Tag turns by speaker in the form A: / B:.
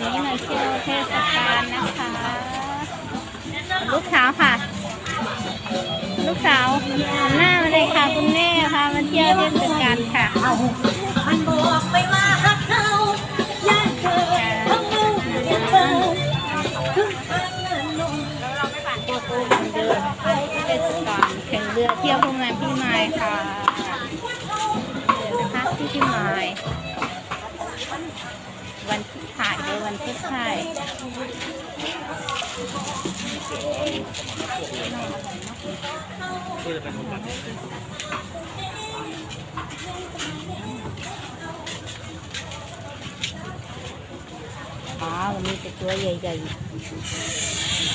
A: นี่มาเที่ยวเทศกาลนะคะ ลูกสาวค่ะ ลูกสาวหันหน้ามาเลยค่ะคุณแม่พามาเที่ยวเทศกาล
B: เรื
A: อเที่ยวพงงานพี่ไม้ค่ะเดี๋ยวนะคะที่พี่ไม้วันที่ถ่ายเลยวันที่ถ่ายอ๋อวันนี้จะตัวใหญ่ๆ